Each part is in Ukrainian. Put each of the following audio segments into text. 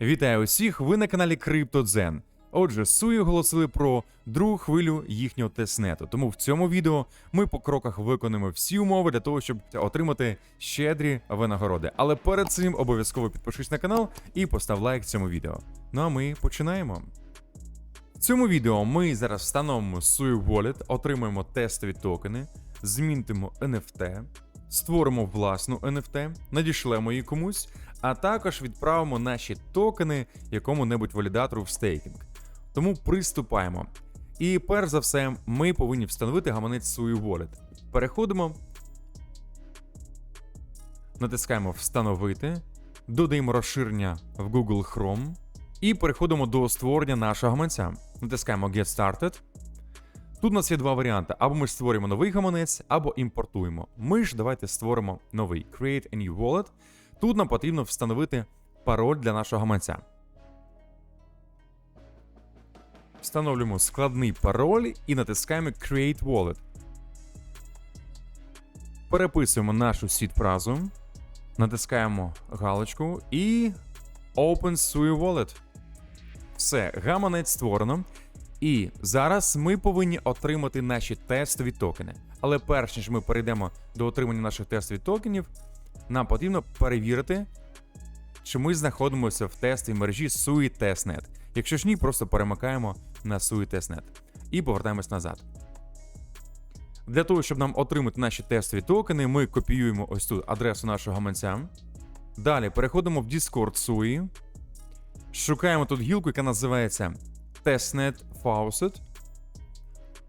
Вітаю усіх! Ви на каналі CryptoZen. Отже, Суї оголосили про другу хвилю їхнього тестнету. Тому в цьому відео ми по кроках виконуємо всі умови для того, щоб отримати щедрі винагороди. Але перед цим обов'язково підпишись на канал і постав лайк цьому відео. Ну а ми починаємо. В цьому відео ми зараз встановимо Sui Wallet, отримаємо тестові токени, змінтимо NFT, створимо власну NFT, надішлемо її комусь, а також відправимо наші токени якому-небудь валідатору в стейкінг. Тому приступаємо. І перш за все, ми повинні встановити гаманець Sui Wallet. Переходимо, натискаємо Встановити, додаємо розширення в Google Chrome і переходимо до створення нашого гаманця. Натискаємо Get Started. Тут у нас є два варіанти: або ми створюємо новий гаманець, або імпортуємо. Ми ж давайте створимо новий Create a new wallet. Тут нам потрібно встановити пароль для нашого гаманця. Встановлюємо складний пароль і натискаємо Create Wallet. Переписуємо нашу сід-фразу, натискаємо галочку і Open Sui Wallet. Все, гаманець створено. І зараз ми повинні отримати наші тестові токени. Але перш ніж ми перейдемо до отримання наших тестових токенів, нам потрібно перевірити, чи ми знаходимося в тестовій мережі SUI Testnet. Якщо ж ні, просто перемикаємо на SUI Testnet і повертаємось назад. Для того, щоб нам отримати наші тестові токени, ми копіюємо ось тут адресу нашого гаманця. Далі переходимо в Discord SUI. Шукаємо тут гілку, яка називається Testnet Faucet.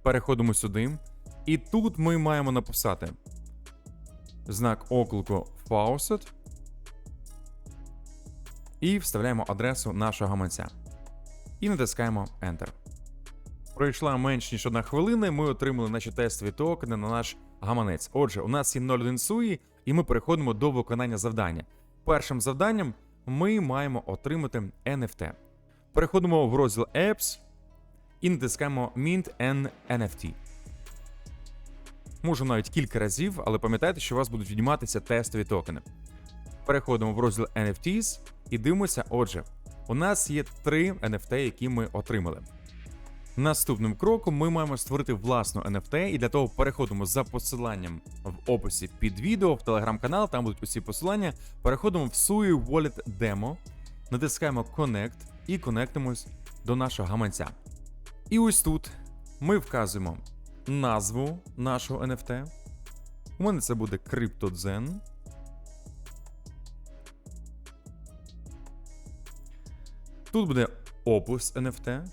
Переходимо сюди. І тут ми маємо написати знак оклику Faucet. І вставляємо адресу нашого гаманця. І натискаємо Enter. Пройшла менш ніж одна хвилина, ми отримали наші тестові токени на наш гаманець. Отже, у нас є 01 суї, і ми переходимо до виконання завдання. Першим завданням ми маємо отримати NFT. Переходимо в розділ Apps і натискаємо Mint an NFT. Можу навіть кілька разів, але пам'ятайте, що у вас будуть відніматися тестові токени. Переходимо в розділ NFTs і дивимося. Отже, у нас є три NFT, які ми отримали. Наступним кроком ми маємо створити власну NFT, і для того переходимо за посиланням в описі під відео в телеграм-канал, там будуть усі посилання. Переходимо в Sui Wallet Demo, натискаємо Connect і конектимось до нашого гаманця. І ось тут ми вказуємо назву нашого NFT. У мене це буде CryptoZen. Тут буде опис NFT.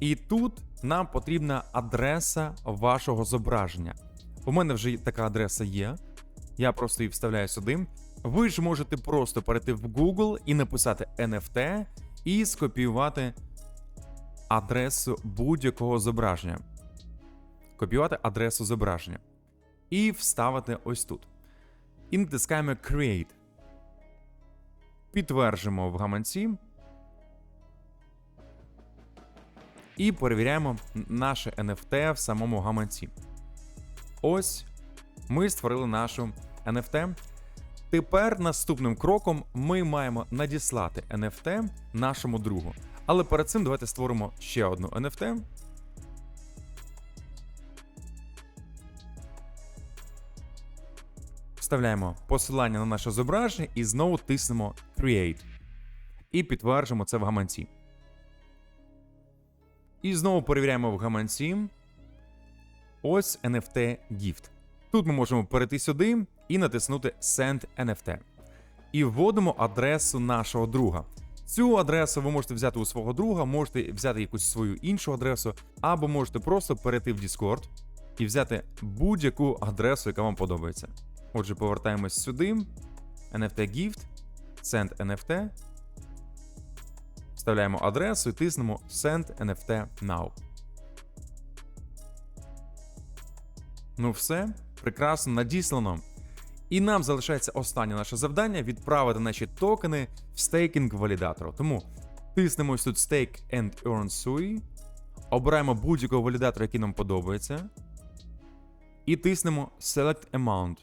І тут нам потрібна адреса вашого зображення. У мене вже така адреса є. Я просто її вставляю сюди. Ви ж можете просто перейти в Google і написати NFT і скопіювати адресу будь-якого зображення. Копіювати адресу зображення. І вставити ось тут. І натискаємо Create. Підтверджуємо в гаманці. І перевіряємо наше NFT в самому гаманці. Ось ми створили нашу NFT. Тепер наступним кроком ми маємо надіслати NFT нашому другу. Але перед цим давайте створимо ще одну NFT. Вставляємо посилання на наше зображення і знову тиснемо Create. І підтверджуємо це в гаманці. І знову перевіряємо в гаманці. Ось NFT Gift. Тут ми можемо перейти сюди і натиснути Send NFT. І вводимо адресу нашого друга. Цю адресу ви можете взяти у свого друга, можете взяти якусь свою іншу адресу, або можете просто перейти в Discord і взяти будь-яку адресу, яка вам подобається. Отже, повертаємось сюди. NFT Gift, Send NFT. Вставляємо адресу і тиснемо Send NFT Now. Ну все, прекрасно надіслано. І нам залишається останнє наше завдання відправити наші токени в стейкінг валідатору. Тому тиснемо ось тут Stake and Earn SUI, обираємо будь-якого валідатора, який нам подобається. І тиснемо Select Amount.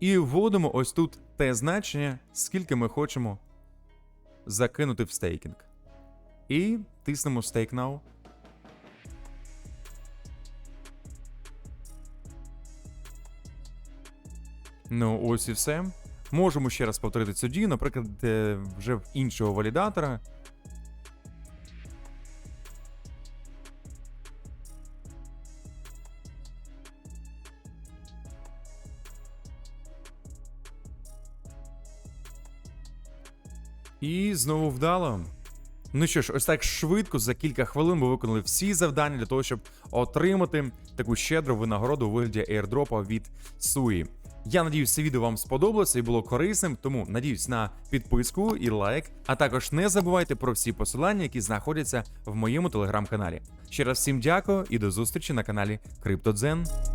І вводимо ось тут те значення, скільки ми хочемо закинути в стейкінг. І тиснемо Stake Now. Ну, ось і все. Можемо ще раз повторити цю дію, наприклад, е, вже в іншого валідатора. І знову вдало. Ну що ж, ось так швидко за кілька хвилин ми виконали всі завдання для того, щоб отримати таку щедру винагороду у вигляді airdropа від Суї. Я надіюсь, це відео вам сподобалося і було корисним, тому надіюсь на підписку і лайк. А також не забувайте про всі посилання, які знаходяться в моєму телеграм-каналі. Ще раз всім дякую і до зустрічі на каналі CryptoZen.